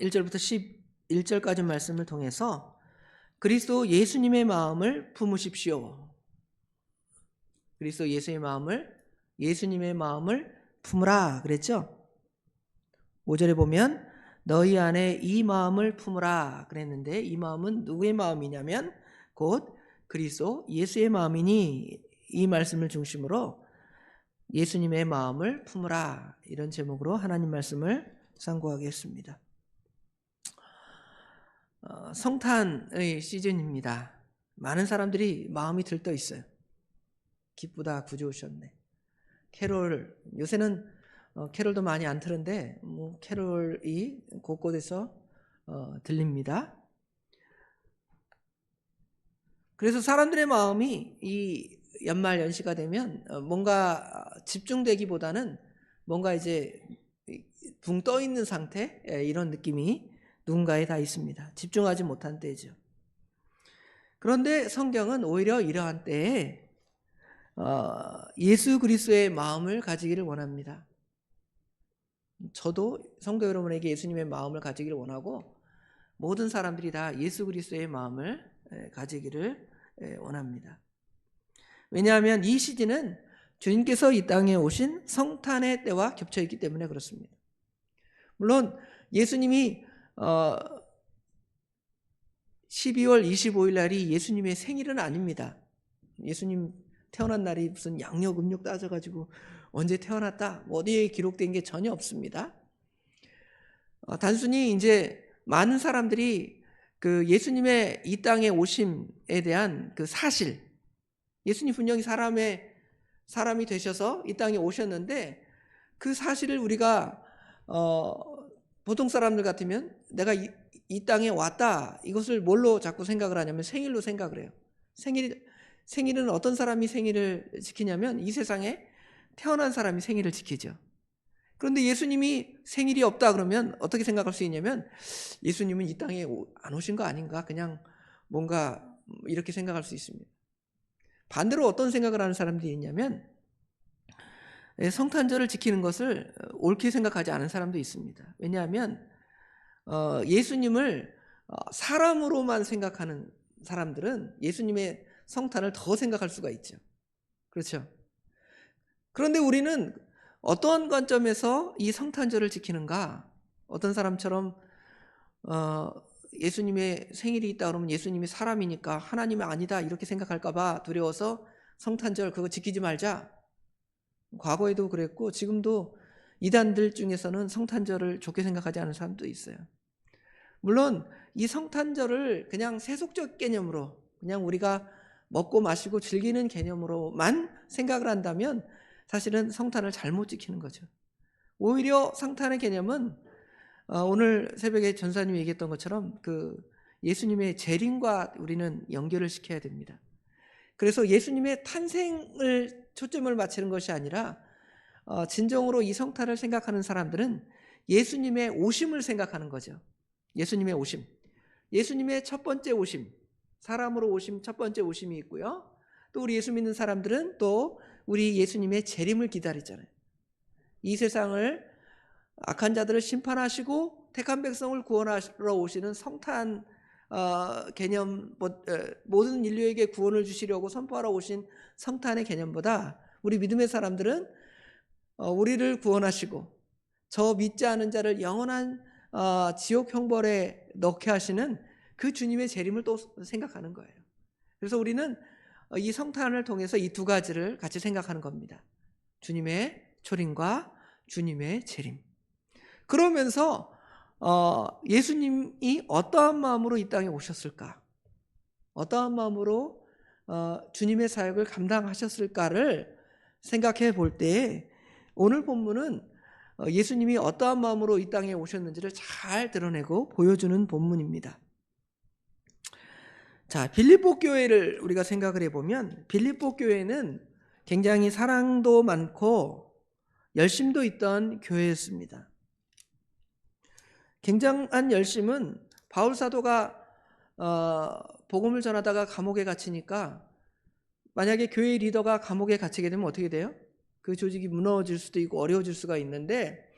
1절부터 11절까지 말씀을 통해서 그리스도 예수님의 마음을 품으십시오. 그리스도 예수의 마음을 예수님의 마음을 품으라 그랬죠? 5절에 보면 너희 안에 이 마음을 품으라 그랬는데 이 마음은 누구의 마음이냐면 곧 그리스도 예수의 마음이니 이 말씀을 중심으로 예수님의 마음을 품으라 이런 제목으로 하나님 말씀을 상고하겠습니다. 어, 성탄의 시즌입니다. 많은 사람들이 마음이 들떠 있어요. 기쁘다 구주 오셨네. 캐롤 요새는 어, 캐롤도 많이 안 틀는데 뭐 캐롤이 곳곳에서 어, 들립니다. 그래서 사람들의 마음이 이 연말 연시가 되면 어, 뭔가 집중되기보다는 뭔가 이제 붕 떠 있는 상태 예, 이런 느낌이 누군가에 다 있습니다. 집중하지 못한 때죠. 그런데 성경은 오히려 이러한 때에 어, 예수 그리스도의 마음을 가지기를 원합니다. 저도 성도 여러분에게 예수님의 마음을 가지기를 원하고 모든 사람들이 다 예수 그리스도의 마음을 에, 가지기를 에, 원합니다. 왜냐하면 이 시즌은 주님께서 이 땅에 오신 성탄의 때와 겹쳐 있기 때문에 그렇습니다. 물론 예수님이 어 12월 25일 날이 예수님의 생일은 아닙니다. 예수님 태어난 날이 무슨 양력 음력 따져가지고 언제 태어났다 뭐 어디에 기록된 게 전혀 없습니다. 어, 단순히 이제 많은 사람들이 그 예수님의 이 땅에 오심에 대한 그 사실, 예수님 분명히 사람의 사람이 되셔서 이 땅에 오셨는데 그 사실을 우리가 어, 보통 사람들 같으면 내가 이, 이 땅에 왔다 이것을 뭘로 자꾸 생각을 하냐면 생일로 생각을 해요. 생일 생일은 어떤 사람이 생일을 지키냐면 이 세상에 태어난 사람이 생일을 지키죠. 그런데 예수님이 생일이 없다 그러면 어떻게 생각할 수 있냐면 예수님은 이 땅에 안 오신 거 아닌가? 그냥 뭔가 이렇게 생각할 수 있습니다. 반대로 어떤 생각을 하는 사람들이 있냐면 예, 성탄절을 지키는 것을 옳게 생각하지 않은 사람도 있습니다. 왜냐하면 어, 예수님을 어, 사람으로만 생각하는 사람들은 예수님의 성탄을 더 생각할 수가 있죠. 그렇죠? 그런데 우리는 어떤 관점에서 이 성탄절을 지키는가? 어떤 사람처럼 어, 예수님의 생일이 있다 그러면 예수님이 사람이니까 하나님이 아니다 이렇게 생각할까봐 두려워서 성탄절 그거 지키지 말자. 과거에도 그랬고 지금도 이단들 중에서는 성탄절을 좋게 생각하지 않은 사람도 있어요. 물론 이 성탄절을 그냥 세속적 개념으로 그냥 우리가 먹고 마시고 즐기는 개념으로만 생각을 한다면 사실은 성탄을 잘못 지키는 거죠. 오히려 성탄의 개념은 어, 오늘 새벽에 전사님이 얘기했던 것처럼 그 예수님의 재림과 우리는 연결을 시켜야 됩니다. 그래서 예수님의 탄생을 초점을 맞추는 것이 아니라 어, 진정으로 이 성탄을 생각하는 사람들은 예수님의 오심을 생각하는 거죠. 예수님의 오심. 예수님의 첫 번째 오심. 사람으로 오심 첫 번째 오심이 있고요. 또 우리 예수 믿는 사람들은 또 우리 예수님의 재림을 기다리잖아요. 이 세상을 악한 자들을 심판하시고 택한 백성을 구원하러 오시는 성탄 어, 개념 모든 인류에게 구원을 주시려고 선포하러 오신 성탄의 개념보다 우리 믿음의 사람들은 어, 우리를 구원하시고 저 믿지 않은 자를 영원한 어, 지옥 형벌에 넣게 하시는 그 주님의 재림을 또 생각하는 거예요. 그래서 우리는 이 성탄을 통해서 이 두 가지를 같이 생각하는 겁니다. 주님의 초림과 주님의 재림. 그러면서 어, 예수님이 어떠한 마음으로 이 땅에 오셨을까? 어떠한 마음으로 어, 주님의 사역을 감당하셨을까를 생각해 볼 때 오늘 본문은 어, 예수님이 어떠한 마음으로 이 땅에 오셨는지를 잘 드러내고 보여주는 본문입니다. 자, 빌립보 교회를 우리가 생각을 해보면 빌립보 교회는 굉장히 사랑도 많고 열심도 있던 교회였습니다. 굉장한 열심은 바울 사도가 어, 복음을 전하다가 감옥에 갇히니까 만약에 교회 리더가 감옥에 갇히게 되면 어떻게 돼요? 그 조직이 무너질 수도 있고 어려워질 수가 있는데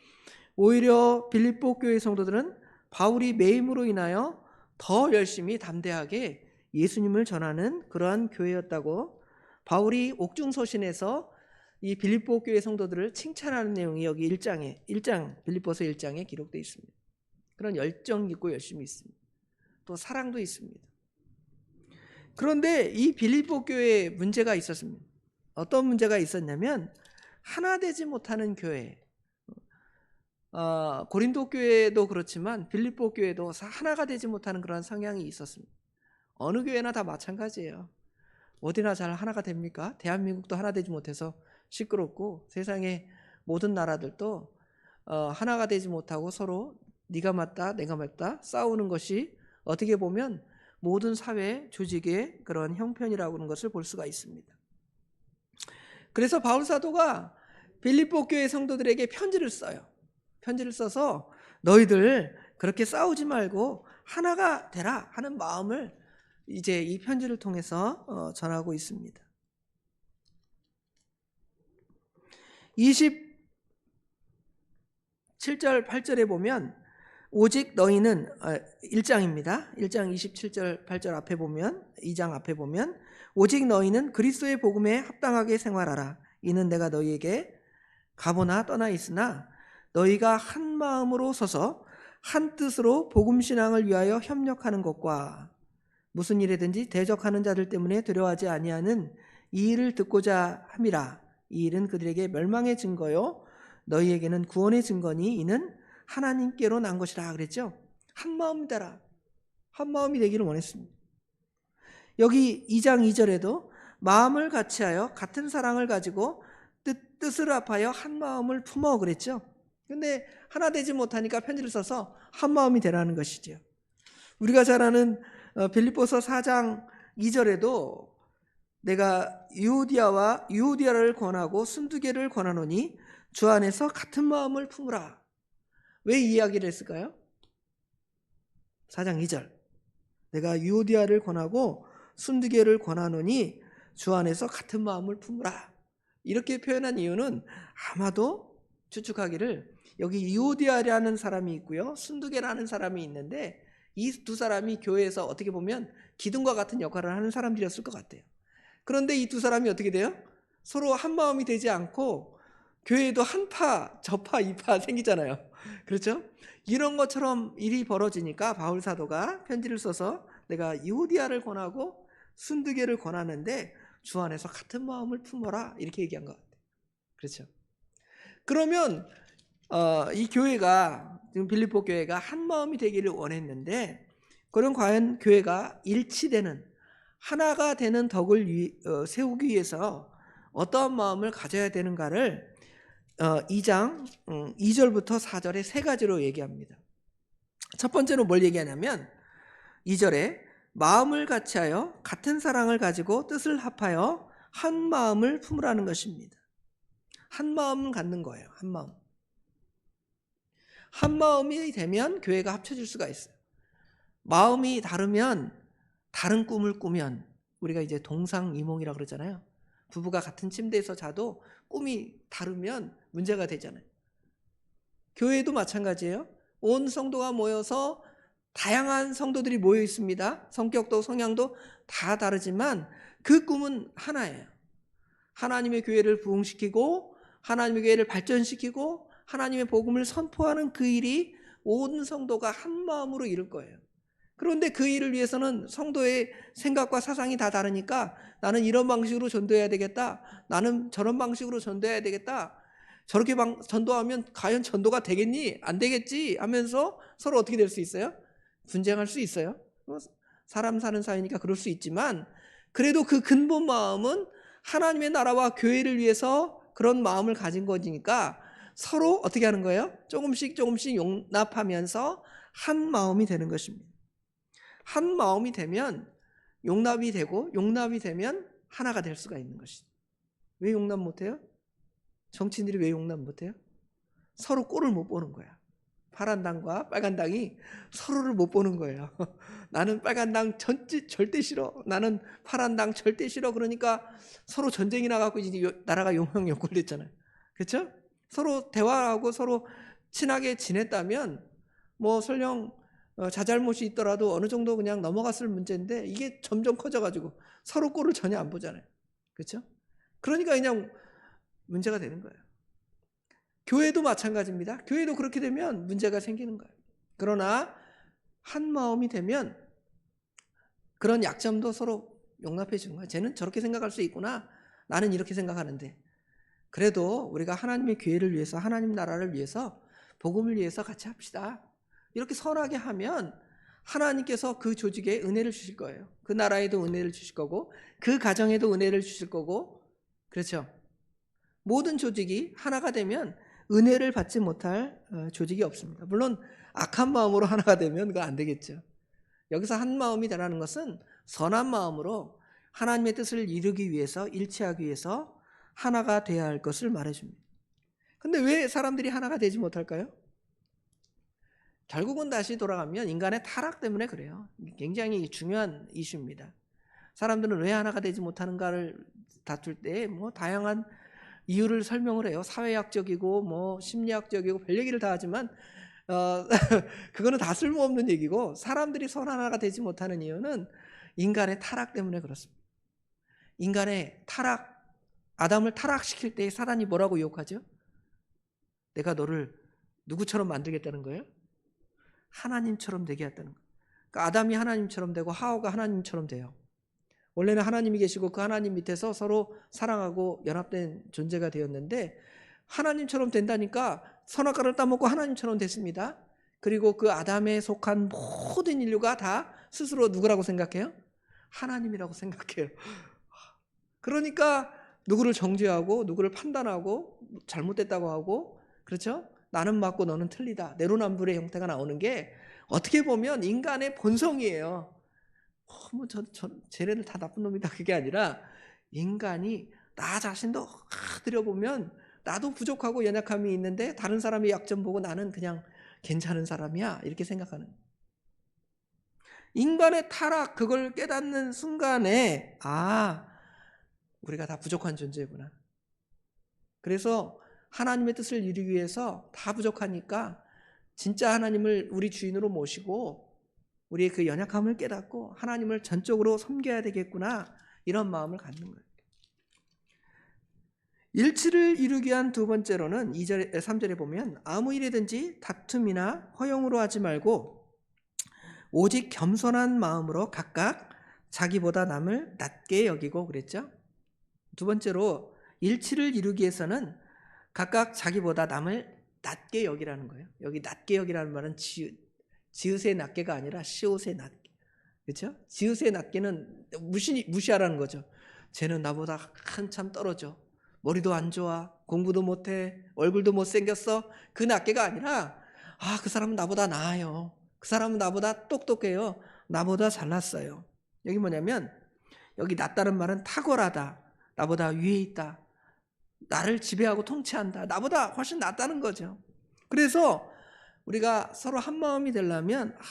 오히려 빌립보 교회 성도들은 바울이 매임으로 인하여 더 열심히 담대하게 예수님을 전하는 그러한 교회였다고 바울이 옥중서신에서 이 빌립보 교회 성도들을 칭찬하는 내용이 여기 1장에 1장 빌립보서 1장에 기록되어 있습니다. 그런 열정 있고 열심히 있습니다. 또 사랑도 있습니다. 그런데 이 빌립보 교회에 문제가 있었습니다. 어떤 문제가 있었냐면 하나 되지 못하는 교회. 어, 고린도 교회도 그렇지만 빌립보 교회도 하나가 되지 못하는 그런 성향이 있었습니다. 어느 교회나 다 마찬가지예요. 어디나 잘 하나가 됩니까? 대한민국도 하나 되지 못해서 시끄럽고 세상의 모든 나라들도 어, 하나가 되지 못하고 서로 네가 맞다 내가 맞다 싸우는 것이 어떻게 보면 모든 사회 조직의 그런 형편이라고 하는 것을 볼 수가 있습니다. 그래서 바울 사도가 빌립보 교회 성도들에게 편지를 써요. 편지를 써서 너희들 그렇게 싸우지 말고 하나가 되라 하는 마음을 이제 이 편지를 통해서 어, 전하고 있습니다. 27절 8절에 보면 오직 너희는 1장입니다. 1장 27절 8절 앞에 보면 2장 앞에 보면 오직 너희는 그리스도의 복음에 합당하게 생활하라. 이는 내가 너희에게 가보나 떠나 있으나 너희가 한 마음으로 서서 한 뜻으로 복음 신앙을 위하여 협력하는 것과 무슨 일이든지 대적하는 자들 때문에 두려워하지 아니하는 이 일을 듣고자 함이라. 이 일은 그들에게 멸망의 증거요 너희에게는 구원의 증거니 이는 하나님께로 난 것이라 그랬죠. 한 마음 되라. 한 마음이 되기를 원했습니다. 여기 2장 2절에도 마음을 같이하여 같은 사랑을 가지고 뜻, 뜻을 합하여 한 마음을 품어 그랬죠. 근데 하나 되지 못하니까 편지를 써서 한 마음이 되라는 것이죠. 우리가 잘 아는 어, 빌립보서 4장 2절에도 내가 유오디아와 유오디아를 권하고 순두개를 권하노니 주 안에서 같은 마음을 품으라. 왜이 이야기를 했을까요? 4장 2절. 내가 유오디아를 권하고 순두개를 권하노니 주 안에서 같은 마음을 품으라. 이렇게 표현한 이유는 아마도 추측하기를 여기 유오디아라는 사람이 있고요. 순두개라는 사람이 있는데 이 두 사람이 교회에서 어떻게 보면 기둥과 같은 역할을 하는 사람들이었을 것 같아요. 그런데 이 두 사람이 어떻게 돼요? 서로 한 마음이 되지 않고 교회에도 한파, 저파, 이파 생기잖아요. 그렇죠? 이런 것처럼 일이 벌어지니까 바울 사도가 편지를 써서 내가 유디아를 권하고 순두개를 권하는데 주 안에서 같은 마음을 품어라 이렇게 얘기한 것 같아요. 그렇죠? 그러면 어, 이 교회가 지금 빌립보 교회가 한 마음이 되기를 원했는데 그럼 과연 교회가 일치되는 하나가 되는 덕을 위, 어, 세우기 위해서 어떠한 마음을 가져야 되는가를 어, 2장 음, 2절부터 4절에 세 가지로 얘기합니다. 첫 번째로 뭘 얘기하냐면 2절에 마음을 같이하여 같은 사랑을 가지고 뜻을 합하여 한 마음을 품으라는 것입니다. 한 마음을 갖는 거예요. 한 마음. 한 마음이 되면 교회가 합쳐질 수가 있어요. 마음이 다르면 다른 꿈을 꾸면 우리가 이제 동상이몽이라 그러잖아요. 부부가 같은 침대에서 자도 꿈이 다르면 문제가 되잖아요. 교회도 마찬가지예요. 온 성도가 모여서 다양한 성도들이 모여 있습니다. 성격도 성향도 다 다르지만 그 꿈은 하나예요. 하나님의 교회를 부흥시키고 하나님의 교회를 발전시키고 하나님의 복음을 선포하는 그 일이 온 성도가 한 마음으로 이룰 거예요. 그런데 그 일을 위해서는 성도의 생각과 사상이 다 다르니까 나는 이런 방식으로 전도해야 되겠다. 나는 저런 방식으로 전도해야 되겠다. 저렇게 방, 전도하면 과연 전도가 되겠니? 안 되겠지? 하면서 서로 어떻게 될 수 있어요? 분쟁할 수 있어요. 뭐 사람 사는 사이니까 그럴 수 있지만 그래도 그 근본 마음은 하나님의 나라와 교회를 위해서 그런 마음을 가진 거니까 서로 어떻게 하는 거예요? 조금씩 조금씩 용납하면서 한 마음이 되는 것입니다. 한 마음이 되면 용납이 되고 용납이 되면 하나가 될 수가 있는 것이죠. 왜 용납 못해요? 정치인들이 왜 용납 못해요? 서로 꼴을 못 보는 거야. 파란 당과 빨간 당이 서로를 못 보는 거예요. 나는 빨간 당 전지, 절대 싫어. 나는 파란 당 절대 싫어. 그러니까 서로 전쟁이 나갖고 이제 나라가 용명역골됐잖아요. 그렇죠? 서로 대화하고 서로 친하게 지냈다면 뭐 설령 어, 자잘못이 있더라도 어느 정도 그냥 넘어갔을 문제인데 이게 점점 커져가지고 서로 꼴을 전혀 안 보잖아요. 그렇죠? 그러니까 그냥 문제가 되는 거예요. 교회도 마찬가지입니다. 교회도 그렇게 되면 문제가 생기는 거예요. 그러나 한 마음이 되면 그런 약점도 서로 용납해 주는 거예요. 쟤는 저렇게 생각할 수 있구나. 나는 이렇게 생각하는데. 그래도 우리가 하나님의 교회를 위해서 하나님 나라를 위해서 복음을 위해서 같이 합시다. 이렇게 선하게 하면 하나님께서 그 조직에 은혜를 주실 거예요. 그 나라에도 은혜를 주실 거고 그 가정에도 은혜를 주실 거고 그렇죠. 모든 조직이 하나가 되면 은혜를 받지 못할 어, 조직이 없습니다. 물론 악한 마음으로 하나가 되면 그거 안 되겠죠. 여기서 한 마음이 되라는 것은 선한 마음으로 하나님의 뜻을 이루기 위해서 일치하기 위해서 하나가 돼야 할 것을 말해줍니다. 근데 왜 사람들이 하나가 되지 못할까요? 결국은 다시 돌아가면 인간의 타락 때문에 그래요. 굉장히 중요한 이슈입니다. 사람들은 왜 하나가 되지 못하는가를 다툴 때 뭐 다양한 이유를 설명을 해요. 사회학적이고 뭐 심리학적이고 별 얘기를 다 하지만 어 그거는 다 쓸모없는 얘기고 사람들이 선 하나가 되지 못하는 이유는 인간의 타락 때문에 그렇습니다. 인간의 타락 아담을 타락시킬 때 사단이 뭐라고 유혹하죠? 내가 너를 누구처럼 만들겠다는 거예요? 하나님처럼 되게 했다는 거예요. 그러니까 아담이 하나님처럼 되고 하와가 하나님처럼 돼요. 원래는 하나님이 계시고 그 하나님 밑에서 서로 사랑하고 연합된 존재가 되었는데 하나님처럼 된다니까 선악과를 따먹고 하나님처럼 됐습니다. 그리고 그 아담에 속한 모든 인류가 다 스스로 누구라고 생각해요? 하나님이라고 생각해요. 그러니까 누구를 정죄하고 누구를 판단하고 잘못됐다고 하고 그렇죠? 나는 맞고 너는 틀리다. 내로남불의 형태가 나오는 게 어떻게 보면 인간의 본성이에요. 어, 뭐 저, 저 쟤네들 다 나쁜 놈이다 그게 아니라 인간이 나 자신도 들여보면 나도 부족하고 연약함이 있는데 다른 사람의 약점 보고 나는 그냥 괜찮은 사람이야 이렇게 생각하는 인간의 타락 그걸 깨닫는 순간에 아 우리가 다 부족한 존재구나. 그래서 하나님의 뜻을 이루기 위해서 다 부족하니까 진짜 하나님을 우리 주인으로 모시고 우리의 그 연약함을 깨닫고 하나님을 전적으로 섬겨야 되겠구나 이런 마음을 갖는 거예요. 일치를 이루기 위한 두 번째로는 2절 3절에 보면 아무 일이든지 다툼이나 허용으로 하지 말고 오직 겸손한 마음으로 각각 자기보다 남을 낮게 여기고 그랬죠. 두 번째로 일치를 이루기 위해서는 각각 자기보다 남을 낮게 여기라는 거예요. 여기 낮게 여기라는 말은 지읒, 지읒의 낮게가 아니라 시옷의 낮게. 그렇죠? 지읒의 낮게는 무시, 무시하라는 거죠. 쟤는 나보다 한참 떨어져. 머리도 안 좋아. 공부도 못해. 얼굴도 못생겼어. 그 낮게가 아니라 아, 그 사람은 나보다 나아요. 그 사람은 나보다 똑똑해요. 나보다 잘났어요. 여기 뭐냐면 여기 낫다는 말은 탁월하다. 나보다 위에 있다. 나를 지배하고 통치한다. 나보다 훨씬 낫다는 거죠. 그래서 우리가 서로 한 마음이 되려면 아,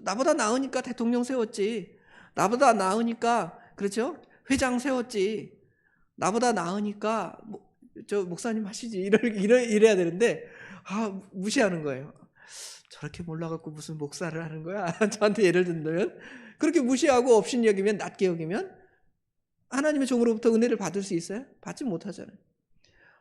나보다 나으니까 대통령 세웠지. 나보다 나으니까 그렇죠? 회장 세웠지. 나보다 나으니까 뭐, 저 목사님 하시지. 이러, 이러, 이래야 되는데 아 무시하는 거예요. 저렇게 몰라갖고 무슨 목사를 하는 거야? 저한테 예를 든다면 그렇게 무시하고 없인 여기면 낮게 여기면 하나님의 종으로부터 은혜를 받을 수 있어요? 받지 못하잖아요.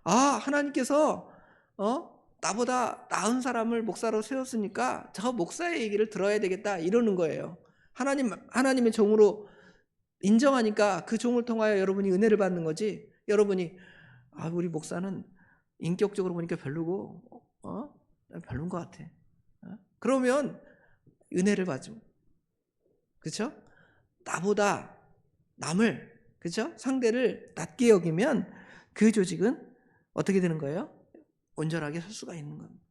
아, 하나님께서 어? 나보다 나은 사람을 목사로 세웠으니까 저 목사의 얘기를 들어야 되겠다 이러는 거예요. 하나님 하나님의 종으로 인정하니까 그 종을 통하여 여러분이 은혜를 받는 거지. 여러분이 아, 우리 목사는 인격적으로 보니까 별로고 어? 별론 것 같아. 어? 그러면 은혜를 받죠. 그렇죠? 나보다 남을 그죠? 상대를 낮게 여기면 그 조직은 어떻게 되는 거예요? 온전하게 설 수가 있는 겁니다.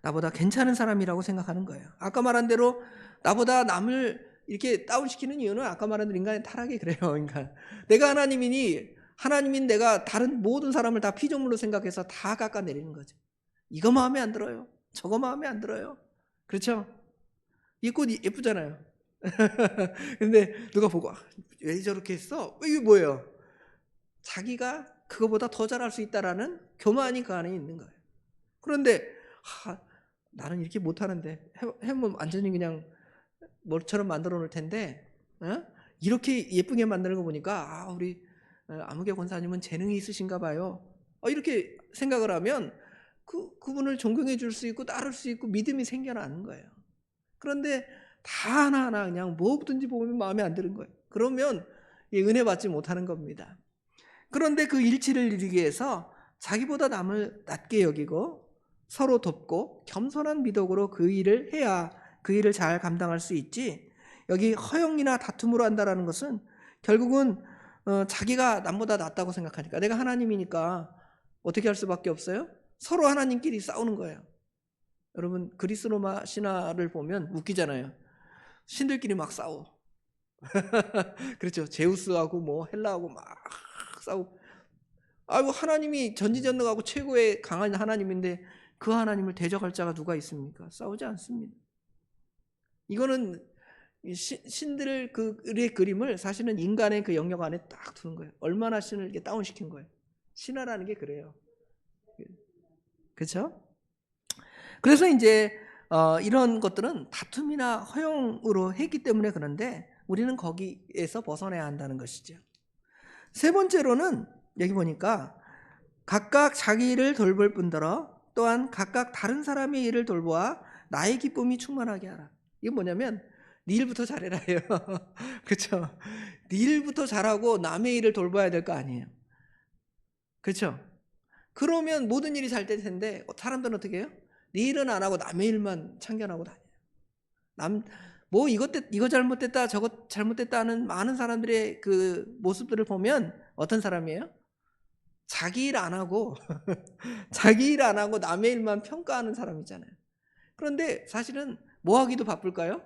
나보다 괜찮은 사람이라고 생각하는 거예요. 아까 말한 대로 나보다 남을 이렇게 다운시키는 이유는 아까 말한 대로 인간의 타락이 그래요. 그러니까 내가 하나님이니 하나님인 내가 다른 모든 사람을 다 피조물로 생각해서 다 깎아내리는 거죠. 이거 마음에 안 들어요. 저거 마음에 안 들어요. 그렇죠? 이 꽃 예쁘잖아요. 근데 누가 보고 아, 왜 저렇게 했어? 이게 뭐예요? 자기가 그거보다 더 잘할 수 있다라는 교만이 그 안에 있는 거예요. 그런데 하, 나는 이렇게 못하는데 해- 해면 완전히 그냥 뭐처럼 만들어 놓을 텐데 어? 이렇게 예쁘게 만드는 거 보니까 아 우리 어, 아무개 권사님은 재능이 있으신가 봐요. 어, 이렇게 생각을 하면 그 그분을 존경해 줄 수 있고 따를 수 있고 믿음이 생겨나는 거예요. 그런데 다 하나하나 그냥 뭐든지 보면 마음에 안 드는 거예요. 그러면 이 은혜 받지 못하는 겁니다. 그런데 그 일치를 이루기 위해서 자기보다 남을 낮게 여기고 서로 돕고 겸손한 미덕으로 그 일을 해야 그 일을 잘 감당할 수 있지. 여기 허영이나 다툼으로 한다라는 것은 결국은 어, 자기가 남보다 낫다고 생각하니까 내가 하나님이니까 어떻게 할 수밖에 없어요? 서로 하나님끼리 싸우는 거예요. 여러분 그리스 로마 신화를 보면 웃기잖아요. 신들끼리 막 싸워. 그렇죠. 제우스하고 뭐 헬라하고 막 싸우고. 아이고 하나님이 전지전능하고 최고의 강한 하나님인데 그 하나님을 대적할 자가 누가 있습니까? 싸우지 않습니다. 이거는 이 신- 신들의 그의 그림을 사실은 인간의 그 영역 안에 딱 두는 거예요. 얼마나 신을 이렇게 다운 시킨 거예요. 신화라는 게 그래요. 그렇죠? 그래서 이제 어, 이런 것들은 다툼이나 허용으로 했기 때문에 그런데 우리는 거기에서 벗어나야 한다는 것이죠. 세 번째로는 여기 보니까 각각 자기 일을 돌볼 뿐더러 또한 각각 다른 사람의 일을 돌보아 나의 기쁨이 충만하게 하라. 이게 뭐냐면 네 일부터 잘해라요. 그렇죠? 네 일부터 잘하고 남의 일을 돌봐야 될 거 아니에요. 그렇죠? 그러면 모든 일이 잘 될 텐데 사람들은 어떻게 해요? 네 일은 안 하고 남의 일만 참견하고 다녀요. 남 뭐 이것 때 이거 잘못됐다 저것 잘못됐다 하는 많은 사람들의 그 모습들을 보면 어떤 사람이에요? 자기 일 안 하고 자기 일 안 하고 남의 일만 평가하는 사람이잖아요. 그런데 사실은 뭐 하기도 바쁠까요?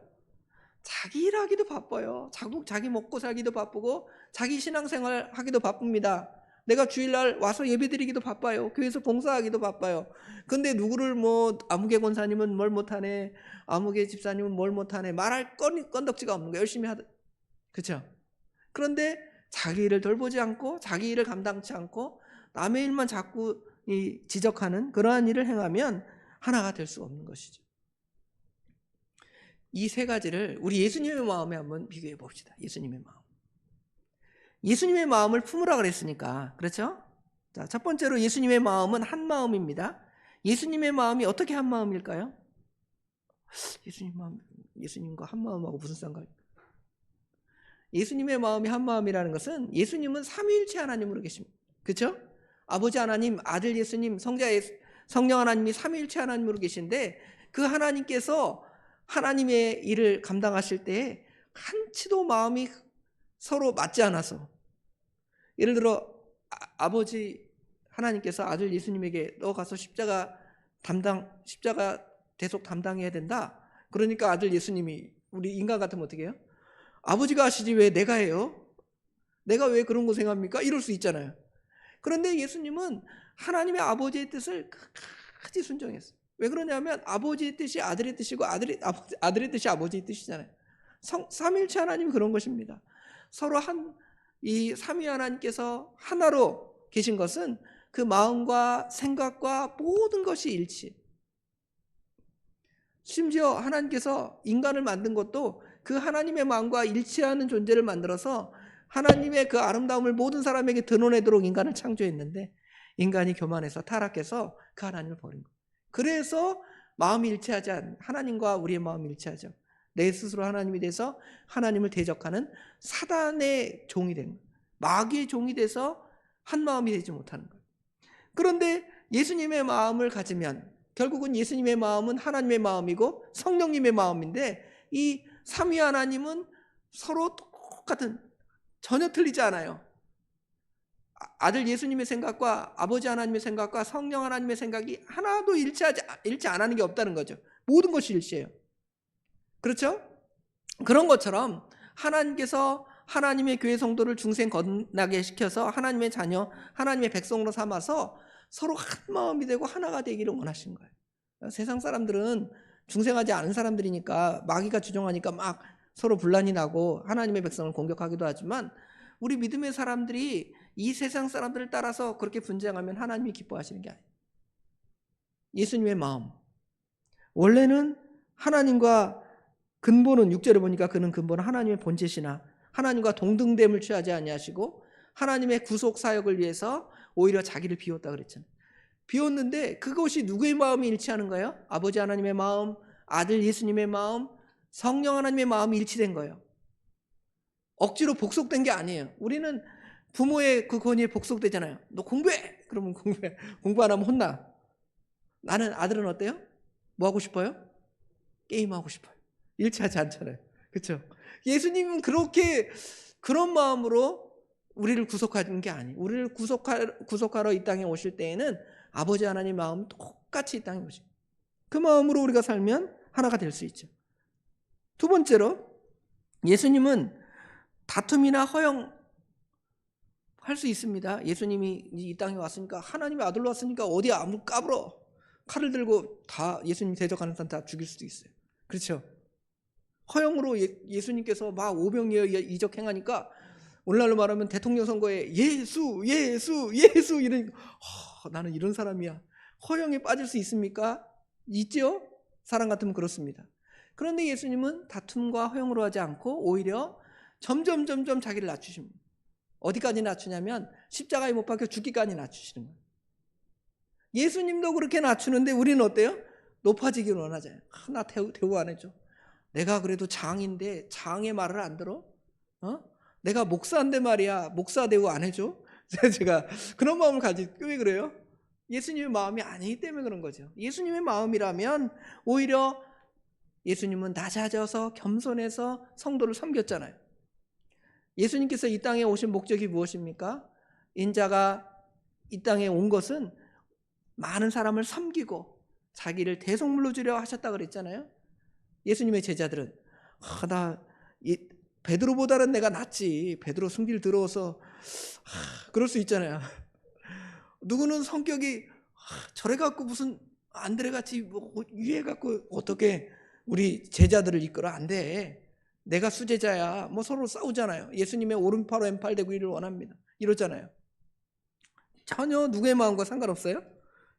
자기 일 하기도 바빠요. 자국 자기 먹고 살기도 바쁘고 자기 신앙생활 하기도 바쁩니다. 내가 주일날 와서 예배드리기도 바빠요. 교회에서 봉사하기도 바빠요. 근데 누구를 뭐 아무개 권사님은 뭘 못하네, 아무개 집사님은 뭘 못하네 말할 건 건덕지가 없는 거예요. 열심히 하듯 그렇죠? 그런데 자기 일을 돌보지 않고 자기 일을 감당치 않고 남의 일만 자꾸 이 지적하는 그러한 일을 행하면 하나가 될 수 없는 것이죠. 이 세 가지를 우리 예수님의 마음에 한번 비교해 봅시다. 예수님의 마음. 예수님의 마음을 품으라 그랬으니까. 그렇죠? 자, 첫 번째로 예수님의 마음은 한 마음입니다. 예수님의 마음이 어떻게 한 마음일까요? 예수님 마음, 예수님과 한 마음하고 무슨 상관이? 예수님의 마음이 한 마음이라는 것은 예수님은 삼위일체 하나님으로 계십니다. 그렇죠? 아버지 하나님, 아들 예수님, 성자 예수, 성령 하나님이 삼위일체 하나님으로 계신데 그 하나님께서 하나님의 일을 감당하실 때 한치도 마음이 서로 맞지 않아서 예를 들어 아, 버지 하나님께서 아들 예수님에게 너 가서 십자가 담당 십자가 대속 담당해야 된다. 그러니까 아들 예수님이 우리 인간 같으면 어떻게 해요? 아버지가 하시지 왜 내가 해요? 내가 왜 그런 고생합니까? 이럴 수 있잖아요. 그런데 예수님은 하나님의 아버지의 뜻을 끝까지 순종했어요. 왜 그러냐면 아버지의 뜻이 아들의 뜻이고 아들의, 아버지, 아들의 뜻이 아버지의 뜻이잖아요. 성, 삼일체 하나님이 그런 것입니다. 서로 한, 이 삼위 하나님께서 하나로 계신 것은 그 마음과 생각과 모든 것이 일치. 심지어 하나님께서 인간을 만든 것도 그 하나님의 마음과 일치하는 존재를 만들어서 하나님의 그 아름다움을 모든 사람에게 드러내도록 인간을 창조했는데 인간이 교만해서 타락해서 그 하나님을 버린 거예요. 그래서 마음이 일치하지 않, 하나님과 우리의 마음이 일치하죠. 내 스스로 하나님이 돼서 하나님을 대적하는 사단의 종이 된 거예요. 마귀의 종이 돼서 한 마음이 되지 못하는 거예요. 그런데 예수님의 마음을 가지면 결국은 예수님의 마음은 하나님의 마음이고 성령님의 마음인데 이 삼위 하나님은 서로 똑같은 전혀 틀리지 않아요. 아들 예수님의 생각과 아버지 하나님의 생각과 성령 하나님의 생각이 하나도 일치하지 일치 안 하는 게 없다는 거죠. 모든 것이 일치해요. 그렇죠? 그런 것처럼 하나님께서 하나님의 교회 성도를 중생 건나게 시켜서 하나님의 자녀, 하나님의 백성으로 삼아서 서로 한 마음이 되고 하나가 되기를 원하신 거예요. 세상 사람들은 중생하지 않은 사람들이니까 마귀가 주종하니까 막 서로 분란이 나고 하나님의 백성을 공격하기도 하지만 우리 믿음의 사람들이 이 세상 사람들을 따라서 그렇게 분쟁하면 하나님이 기뻐하시는 게 아니에요. 예수님의 마음. 원래는 하나님과 근본은 6절에 보니까 그는 근본은 하나님의 본체시나 하나님과 동등됨을 취하지 아니하시고 하나님의 구속 사역을 위해서 오히려 자기를 비웠다 그랬잖아요. 비웠는데 그것이 누구의 마음이 일치하는 거예요? 아버지 하나님의 마음, 아들 예수님의 마음, 성령 하나님의 마음이 일치된 거예요. 억지로 복속된 게 아니에요. 우리는 부모의 그 권위에 복속되잖아요. 너 공부해! 그러면 공부해. 공부 안 하면 혼나. 나는 아들은 어때요? 뭐 하고 싶어요? 게임하고 싶어요. 일치하지 않잖아요. 그렇죠? 예수님은 그렇게 그런 마음으로 우리를 구속하는 게 아니에요. 우리를 구속하, 구속하러 이 땅에 오실 때에는 아버지 하나님 마음 똑같이 이 땅에 오시고 그 마음으로 우리가 살면 하나가 될 수 있죠. 두 번째로 예수님은 다툼이나 허용 할수 있습니다. 예수님이 이 땅에 왔으니까 하나님의 아들로 왔으니까 어디 아무 까불어 칼을 들고 다 예수님 대적하는 사람 다 죽일 수도 있어요. 그렇죠? 허용으로 예, 수님께서막 오병이어 이적 행하니까 오늘날로 말하면 대통령 선거에 예수 예수 예수 이런 허, 나는 이런 사람이야. 허용에 빠질 수 있습니까? 있죠? 사람 같으면 그렇습니다. 그런데 예수님은 다툼과 허용으로 하지 않고 오히려 점점 점점 자기를 낮추십니다. 어디까지 낮추냐면 십자가에 못 박혀 죽기까지 낮추시는 거예요. 예수님도 그렇게 낮추는데 우리는 어때요? 높아지기를 원하잖아요. 아, 나 대우, 대우 안 해줘. 내가 그래도 장인데 장의 말을 안 들어? 어? 내가 목사인데 말이야. 목사 대우 안 해줘? 제가 그런 마음을 가지 왜 그래요? 예수님의 마음이 아니기 때문에 그런 거죠. 예수님의 마음이라면 오히려 예수님은 낮아져서 겸손해서 성도를 섬겼잖아요. 예수님께서 이 땅에 오신 목적이 무엇입니까? 인자가 이 땅에 온 것은 많은 사람을 섬기고 자기를 대속물로 주려 하셨다 그랬잖아요. 예수님의 제자들은 아, 나 베드로보다는 내가 낫지. 베드로 승길 들어서 아, 그럴 수 있잖아요. 누구는 성격이 아, 저래 갖고 무슨 안드레 같이 뭐 위에 갖고 어떻게 우리 제자들을 이끌어 안 돼. 내가 수제자야. 뭐 서로 싸우잖아요. 예수님의 오른팔 왼팔 되기를 원합니다. 이러잖아요. 전혀 누구의 마음과 상관없어요?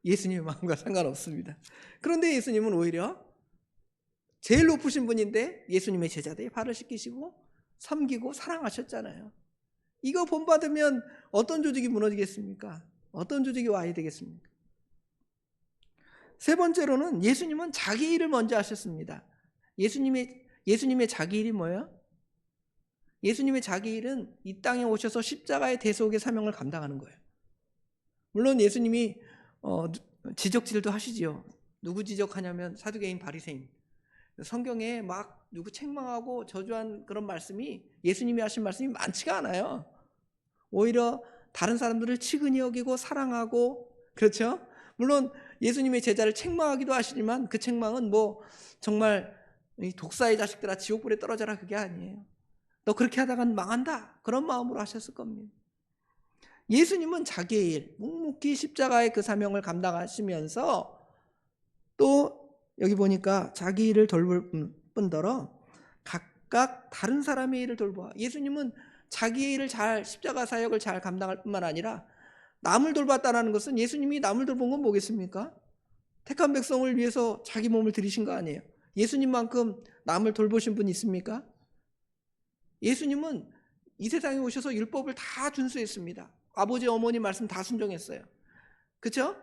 예수님의 마음과 상관없습니다. 그런데 예수님은 오히려 제일 높으신 분인데 예수님의 제자들이 발을 씻기시고 섬기고 사랑하셨잖아요. 이거 본받으면 어떤 조직이 무너지겠습니까? 어떤 조직이 와야 되겠습니까? 세 번째로는 예수님은 자기 일을 먼저 하셨습니다. 예수님의 예수님의 자기 일이 뭐예요? 예수님의 자기 일은 이 땅에 오셔서 십자가의 대속의 사명을 감당하는 거예요. 물론 예수님이 어, 지적질도 하시지요. 누구 지적하냐면 사두개인 바리새인. 성경에 막 누구 책망하고 저주한 그런 말씀이 예수님이 하신 말씀이 많지가 않아요. 오히려 다른 사람들을 치근히 여기고 사랑하고 그렇죠? 물론 예수님의 제자를 책망하기도 하시지만 그 책망은 뭐 정말 독사의 자식들아 지옥불에 떨어져라 그게 아니에요. 너 그렇게 하다간 망한다. 그런 마음으로 하셨을 겁니다. 예수님은 자기의 일, 묵묵히 십자가의 그 사명을 감당하시면서 또 여기 보니까 자기 일을 돌볼 뿐더러 각각 다른 사람의 일을 돌보아. 예수님은 자기의 일을 잘 십자가 사역을 잘 감당할 뿐만 아니라 남을 돌봤다라는 것은 예수님이 남을 돌본 건 뭐겠습니까? 택한 백성을 위해서 자기 몸을 들이신 거 아니에요. 예수님만큼 남을 돌보신 분 있습니까? 예수님은 이 세상에 오셔서 율법을 다 준수했습니다. 아버지 어머니 말씀 다 순종했어요. 그렇죠?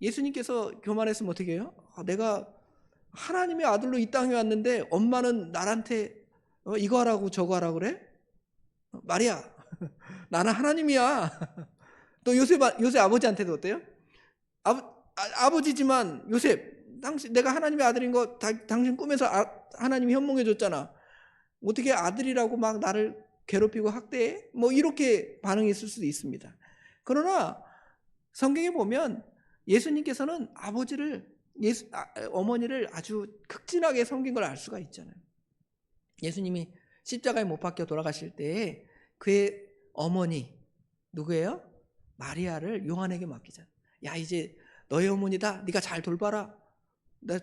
예수님께서 교만했으면 어떻게 해요? 아, 내가 하나님의 아들로 이 땅에 왔는데 엄마는 나한테 어, 이거 하라고 저거 하라고 그래? 어, 말이야. 나는 하나님이야. 또 요셉, 요셉 아버지한테도 어때요? 아, 아 버지지만 요셉, 당신, 내가 하나님의 아들인 거 다, 당신 꿈에서 아, 하나님이 현몽해 줬잖아. 어떻게 아들이라고 막 나를 괴롭히고 학대해? 뭐 이렇게 반응했을 수도 있습니다. 그러나 성경에 보면 예수님께서는 아버지를 예수, 아, 어머니를 아주 극진하게 섬긴 걸 알 수가 있잖아요. 예수님이 십자가에 못 박혀 돌아가실 때 그의 어머니 누구예요? 마리아를 요한에게 맡기잖아. 야 이제 너의 어머니다. 네가 잘 돌봐라. 나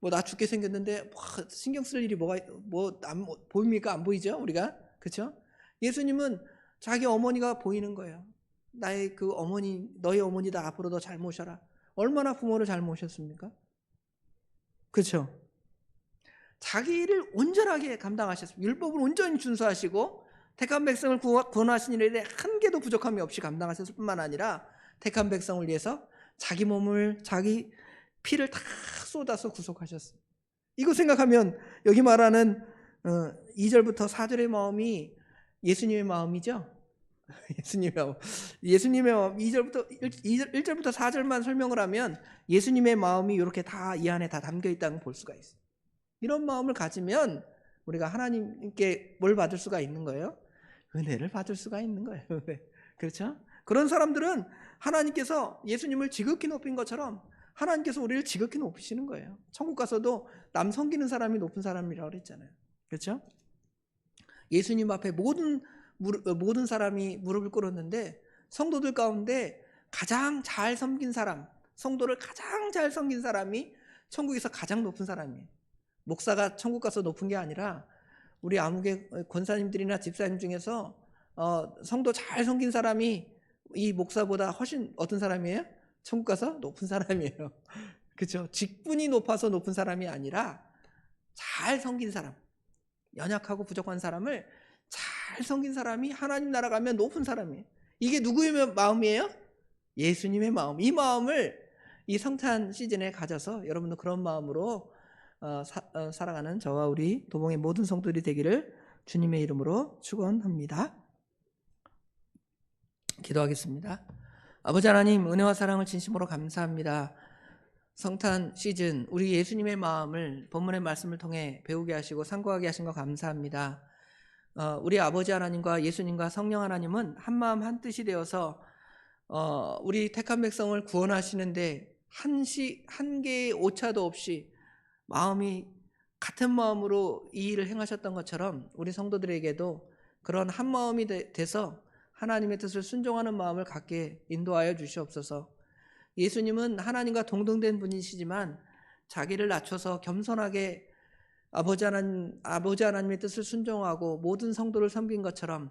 뭐 나 죽게 생겼는데 뭐 신경 쓸 일이 뭐가 뭐 안, 보입니까? 안 보이죠? 우리가 그렇죠? 예수님은 자기 어머니가 보이는 거예요. 나의 그 어머니, 너의 어머니다 앞으로 더잘 모셔라. 얼마나 부모를 잘 모셨습니까? 그렇죠? 자기를 온전하게 감당하셨습니다. 율법을 온전히 준수하시고 택한 백성을 구원- 구원하신 일에 한 개도 부족함이 없이 감당하셨을 뿐만 아니라 택한 백성을 위해서 자기 몸을 자기 피를 다 쏟아서 구속하셨습니다. 이거 생각하면 여기 말하는 어, 2절부터 4절의 마음이 예수님의 마음이죠. 예수님의 마음. 예수님의 마음 2절부터 1, 1절부터 4절만 설명을 하면 예수님의 마음이 이렇게 다 이 안에 다 담겨 있다는 걸 볼 수가 있어요. 이런 마음을 가지면 우리가 하나님께 뭘 받을 수가 있는 거예요? 은혜를 받을 수가 있는 거예요. 은혜. 그렇죠? 그런 사람들은 하나님께서 예수님을 지극히 높인 것처럼 하나님께서 우리를 지극히 높이시는 거예요. 천국 가서도 남 섬기는 사람이 높은 사람이라고 그랬잖아요. 그렇죠? 예수님 앞에 모든 모든 사람이 무릎을 꿇었는데 성도들 가운데 가장 잘 섬긴 사람, 성도를 가장 잘 섬긴 사람이 천국에서 가장 높은 사람이에요. 목사가 천국 가서 높은 게 아니라 우리 아무개 권사님들이나 집사님 중에서 어, 성도 잘 섬긴 사람이 이 목사보다 훨씬 어떤 사람이에요? 천국 가서 높은 사람이에요. 그렇죠? 직분이 높아서 높은 사람이 아니라 잘 섬긴 사람, 연약하고 부족한 사람을 잘 섬긴 사람이 하나님 나라 가면 높은 사람이에요. 이게 누구의 마음이에요? 예수님의 마음. 이 마음을 이 성탄 시즌에 가져서 여러분도 그런 마음으로 어, 사, 어, 살아가는 저와 우리 도봉의 모든 성도들이 되기를 주님의 이름으로 축원합니다. 기도하겠습니다. 아버지 하나님 은혜와 사랑을 진심으로 감사합니다. 성탄 시즌 우리 예수님의 마음을 본문의 말씀을 통해 배우게 하시고 상고하게 하신 것 감사합니다. 어, 우리 아버지 하나님과 예수님과 성령 하나님은 한 마음 한 뜻이 되어서 어, 우리 택한 백성을 구원하시는데 한시 한 개의 오차도 없이 마음이 같은 마음으로 이 일을 행하셨던 것처럼 우리 성도들에게도 그런 한 마음이 되- 돼서 하나님의 뜻을 순종하는 마음을 갖게 인도하여 주시옵소서. 예수님은 하나님과 동등된 분이시지만 자기를 낮춰서 겸손하게 아버지 하나님 아버지 하나님의 뜻을 순종하고 모든 성도를 섬긴 것처럼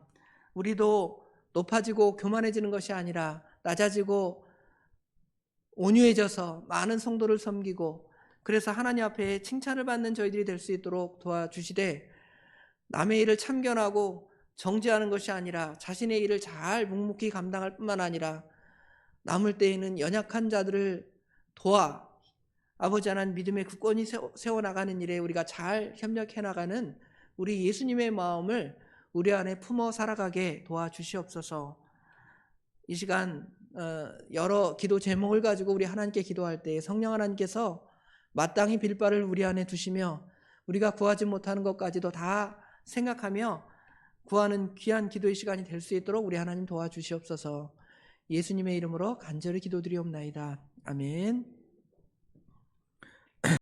우리도 높아지고 교만해지는 것이 아니라 낮아지고 온유해져서 많은 성도를 섬기고 그래서 하나님 앞에 칭찬을 받는 저희들이 될 수 있도록 도와주시되 남의 일을 참견하고 정죄하는 것이 아니라 자신의 일을 잘 묵묵히 감당할 뿐만 아니라 남을 때에는 연약한 자들을 도와 아버지 하나님 믿음의 굳건히 세워- 세워나가는 일에 우리가 잘 협력해 나가는 우리 예수님의 마음을 우리 안에 품어 살아가게 도와주시옵소서. 이 시간 어, 여러 기도 제목을 가지고 우리 하나님께 기도할 때 성령 하나님께서 마땅히 빌바를 우리 안에 두시며 우리가 구하지 못하는 것까지도 다 생각하며 구하는 귀한 기도의 시간이 될 수 있도록 우리 하나님 도와주시옵소서. 예수님의 이름으로 간절히 기도드리옵나이다. 아멘.